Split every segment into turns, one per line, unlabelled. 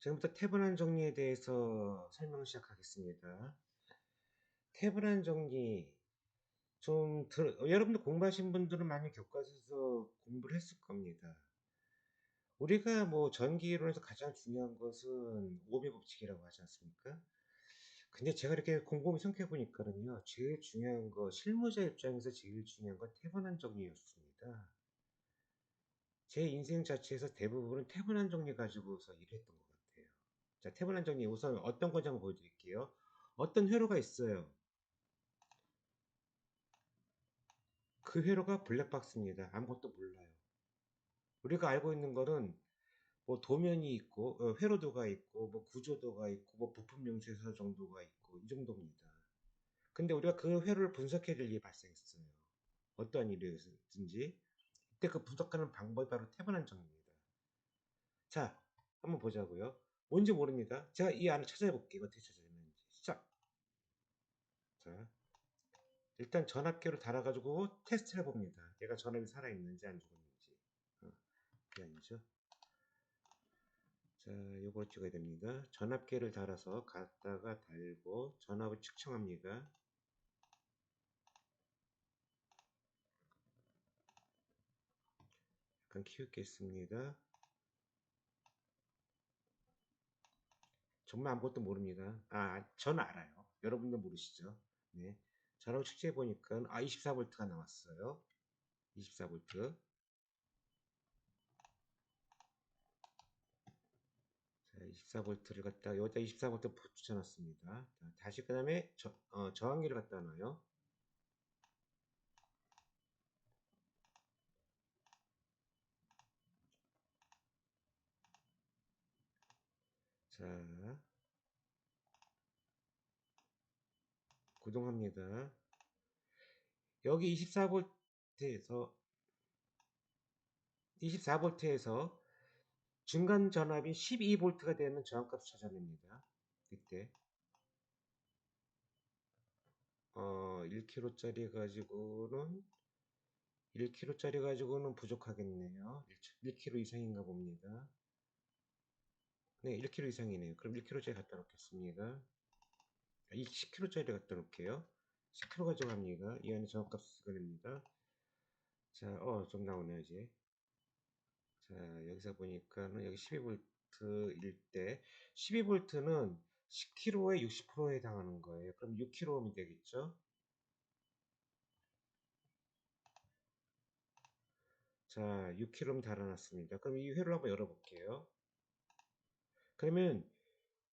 지금부터 태분한 정리에 대해서 설명 시작하겠습니다. 태분한 정리 좀 들, 여러분들 공부하신 분들은 많이 교과서에서 공부를 했을 겁니다. 우리가 뭐 전기 이론에서 가장 중요한 것은 오음의 법칙이라고 하지 않습니까? 근데 제가 이렇게 곰곰이 생각해 보니까는요, 제일 중요한 거, 실무자 입장에서 제일 중요한 건 태분한 정리였습니다. 제 인생 자체에서 대부분은 태분한 정리 가지고서 일했던. 자, 태분한 정리 우선 어떤 건지 한번 보여드릴게요. 어떤 회로가 있어요. 그 회로가 블랙박스입니다. 아무것도 몰라요. 우리가 알고 있는 거는 뭐 도면이 있고 어, 회로도가 있고 뭐 구조도가 있고 뭐 부품 명세서 정도가 있고 이 정도입니다. 근데 우리가 그 회로를 분석해야 될 일이 발생했어요. 어떠한 일이든지 이때 그 분석하는 방법이 바로 태분한 정리입니다. 자, 한번 보자고요. 뭔지 모릅니다. 제가 이 안을 찾아볼게요. 어떻게 찾아내는지. 시작. 자, 일단 전압계로 달아가지고 테스트를 해봅니다. 얘가 전압이 살아있는지 안 죽었는지. 어, 그게 아니죠. 자, 요걸 찍어야 됩니다. 전압계를 달아서 갖다가 달고 전압을 측정합니다. 약간 키우겠습니다. 정말 아무것도 모릅니다. 아, 전 알아요. 여러분도 모르시죠? 네. 전압 측정해 보니까 아 24V가 나왔어요. 24V. 자, 24V를 갖다 여기다 24V 붙여놨습니다. 자, 다시 그 다음에 저, 어, 저항기를 갖다 놔요. 자, 구동합니다. 여기 24V에서 24V에서 중간 전압이 12V가 되는 저항값 찾아냅니다. 이때 어 1kg짜리 가지고는 1kg짜리 가지고는 부족하겠네요. 1kg 이상인가 봅니다. 네, 1kg 이상이네요. 그럼 1kg짜리 갖다 놓겠습니다. 이 10kg짜리 갖다 놓을게요. 10kg 가져갑니다. 이 안에 저항값 쓰거됩니다. 자, 어, 좀 나오네, 이제. 자, 여기서 보니까는 여기 12V일 때, 12V는 10kg에 60%에 해당하는 거예요. 그럼 6kg이 되겠죠? 자, 6kg 달아놨습니다. 그럼 이 회로 한번 열어볼게요. 그러면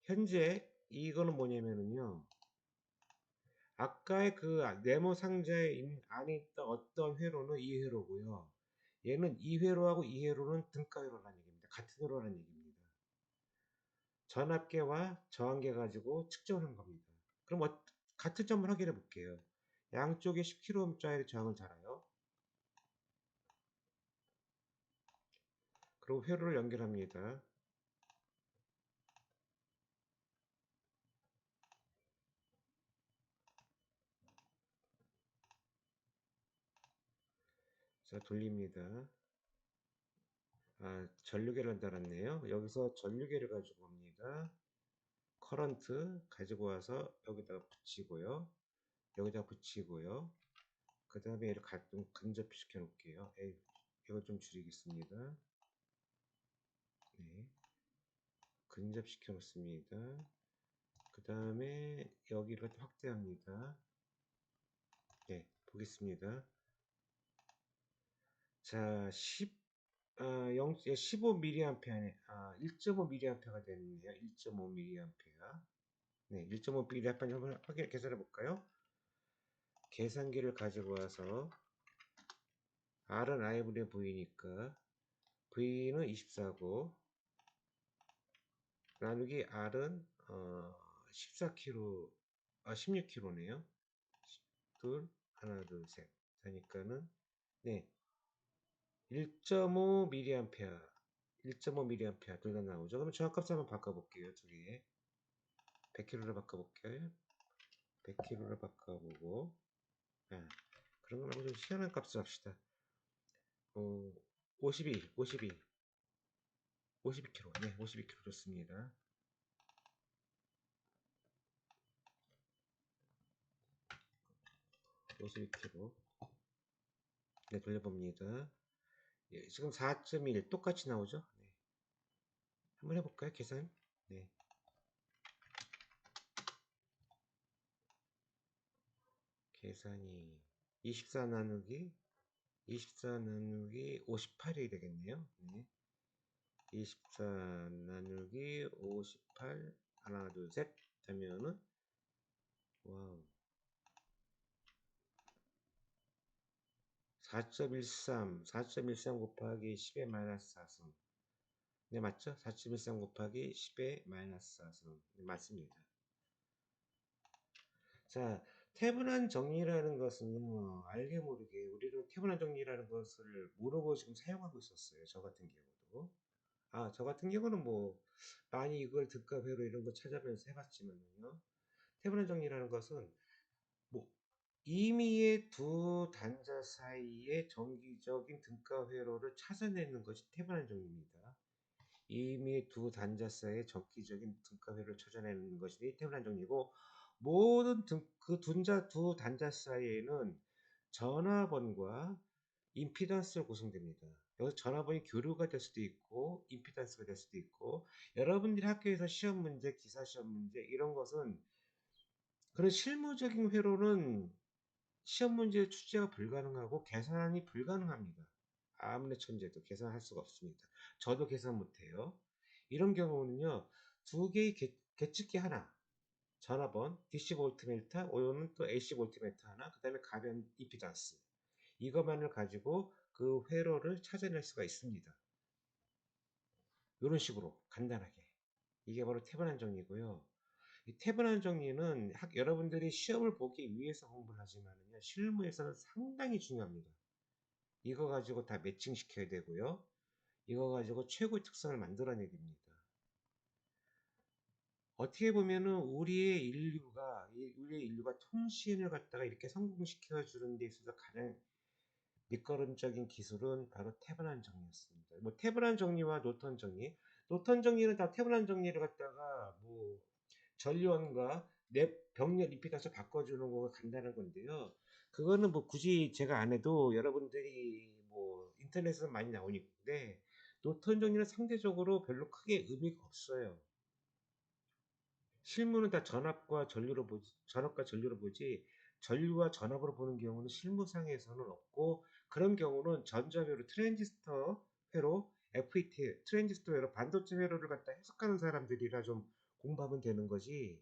현재 이거는 뭐냐면은요. 아까의 그 네모 상자에 안에 있던 어떤 회로는 이 회로고요. 얘는 이 회로하고 이 회로는 등가 회로라는 얘기입니다. 같은 회로라는 얘기입니다. 전압계와 저항계 가지고 측정한 겁니다. 그럼 어, 같은 점을 확인해 볼게요. 양쪽에 10kg짜리 저항을 달아요. 그리고 회로를 연결합니다. 자, 돌립니다. 아, 전류계를 달았네요. 여기서 전류계를 가지고 옵니다. 커런트 가지고 와서 여기다가 붙이고요. 여기다 붙이고요. 그 다음에 얘를 좀 근접시켜 놓을게요. 에이, 이거 좀 줄이겠습니다. 네. 근접시켜 놓습니다. 그 다음에 여기를 확대합니다. 네, 보겠습니다. 자, 10, 아, 0, 15mA네. 아, 1.5mA가 되네요. 1.5mA. 네, 1.5mA 한번 확인, 계산해 볼까요? 계산기를 가지고 와서 R은 I분의 V니까 V는 24고 나누기 R은 어, 14kg, 아 16kg네요. 둘, 하나, 둘, 셋. 하니까는 네, 1.5mA 1.5mA 둘 다 나오죠? 그럼 저항값 한번 바꿔볼게요 두개 100kg로 바꿔볼게요. 100kg로 바꿔보고 아, 그런 거 말고 좀 희한한 값을 합시다. 어, 52 52 52kg. 네, 52kg 좋습니다. (52kg) 네 돌려봅니다 예, 지금 4.1 똑같이 나오죠 네. 한번 해볼까요 계산 네. 계산이 24 나누기 24 나누기 58이 되겠네요. 네. 24 나누기 58 하나 둘 셋 하면은 와우 4.13 4.13 곱하기 10의 마이너스 4승 네 맞죠? 4.13 곱하기 10의 마이너스 4승 네, 맞습니다. 자 태분한 정리라는 것은요 알게 모르게 우리는 태분한 정리라는 것을 모르고 지금 사용하고 있었어요 저 같은 경우도 아 저 같은 경우는 뭐 많이 이걸 득가회로 이런 거 찾아보면서 해봤지만요 태분한 정리라는 것은 뭐 임의의 두 단자 사이의 정기적인 등가 회로를 찾아내는 것이 태분한 정리입니다. 임의의 두 단자 사이의 정기적인 등가 회로를 찾아내는 것이 태분한 정리고 모든 그 둔자 두 단자 사이에는 전화번과 임피던스로 구성됩니다. 여기서 전화번이 교류가 될 수도 있고 임피던스가 될 수도 있고 여러분들이 학교에서 시험 문제, 기사 시험 문제 이런 것은 그런 실무적인 회로는 시험 문제 출제가 불가능하고 계산이 불가능합니다. 아무리 천재도 계산할 수가 없습니다. 저도 계산 못해요. 이런 경우는요. 두 개의 계, 계측기 하나 전화번 DC 볼트미터 오요는 또 AC 볼트미터 하나 그 다음에 가변 이피던스 이것만을 가지고 그 회로를 찾아낼 수가 있습니다. 이런 식으로 간단하게 이게 바로 태분한 정리고요. 이 태분한 정리는 학, 여러분들이 시험을 보기 위해서 공부를 하지만요 실무에서는 상당히 중요합니다. 이거 가지고 다 매칭시켜야 되고요. 이거 가지고 최고의 특성을 만들어내야 됩니다. 어떻게 보면은 우리의 인류가 우리의 인류가 통신을 갖다가 이렇게 성공시켜 주는 데 있어서 가장 밑거름적인 기술은 바로 태블한 정리였습니다. 뭐 태블한 정리와 노턴 정리, 노턴 정리는 다 태블한 정리를 갖다가 뭐 전류원과 내 병렬 리피다서 바꿔주는 거가 간단한 건데요. 그거는 뭐 굳이 제가 안 해도 여러분들이 뭐 인터넷에서 많이 나오니까 노턴 정리는 상대적으로 별로 크게 의미가 없어요. 실무는 다 전압과 전류로 보지, 전압과 전류로 보지, 전류와 전압으로 보는 경우는 실무상에서는 없고, 그런 경우는 전자회로, 트랜지스터 회로, FET, 트랜지스터 회로, 반도체 회로를 갖다 해석하는 사람들이라 좀 공부하면 되는 거지.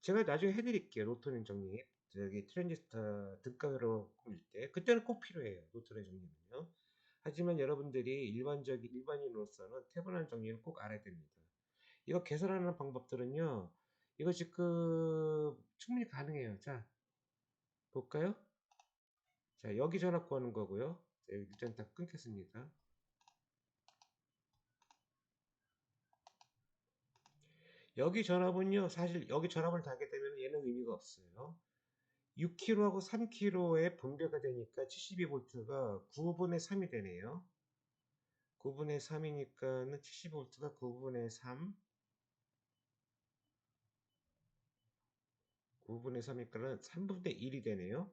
제가 나중에 해드릴게요. 로토는 정리. 저기 트랜지스터 등가회로 꾸밀 때. 그때는 꼭 필요해요. 노트의 정리는요. 하지만 여러분들이 일반적인, 일반인으로서는 태블한 정리는 꼭 알아야 됩니다. 이거 개선하는 방법들은요. 이거 지금 충분히 가능해요. 자, 볼까요? 자, 여기 전압 구하는 거고요. 자, 일단 다 끊겠습니다. 여기 전압은요, 사실 여기 전압을 달게 되면 얘는 의미가 없어요. 6kg하고 3kg의 분배가 되니까 72V가 9분의 3이 되네요. 9분의 3이니까는 70V가 9분의 3 9분의 3이니까는 3분의 1이 되네요.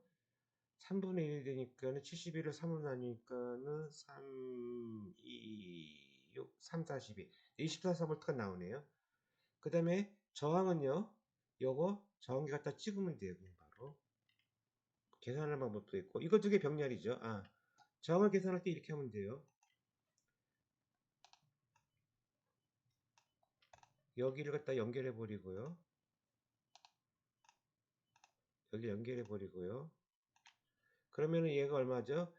3분의 1이 되니까는 71을 3으로 나니까 는 3, 2, 6, 3, 42. 24V가 나오네요. 그 다음에 저항은요. 요거 저항기 갖다 찍으면 돼요. 그냥 바로. 계산하는 방법도 있고. 이거 두 개 병렬이죠. 아, 저항을 계산할 때 이렇게 하면 돼요. 여기를 갖다 연결해 버리고요. 여기 연결해 버리고요. 그러면은 얘가 얼마죠?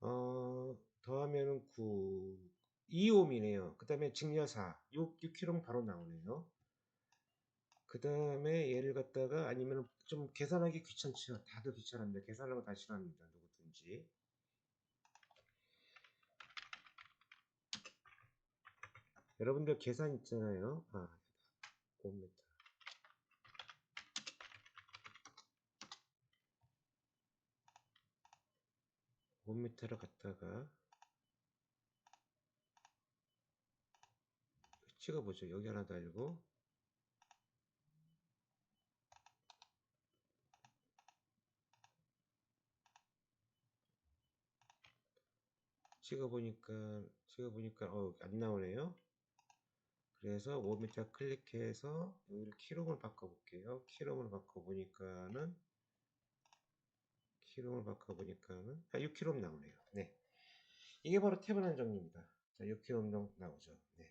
어, 더하면은 9, 2옴이네요. 그 다음에 직녀4, 6, 6kg 바로 나오네요. 그 다음에 얘를 갖다가 아니면 좀 계산하기 귀찮죠. 다들 귀찮은데 계산하는 거다 싫어합니다. 누구든지. 여러분들 계산 있잖아요. 아, 5m. 5m를 갖다가 찍어보죠. 여기 하나 달고 찍어보니까 찍어보니까 어, 안 나오네요. 그래서 5m 클릭해서 여기를 키롬을 바꿔볼게요. 키롬을 바꿔보니까는 키롬을 바꿔보니까는 아, 6키롬 나오네요. 네. 이게 바로 태블한 정리입니다. 자, 6키롬 나오죠. 네.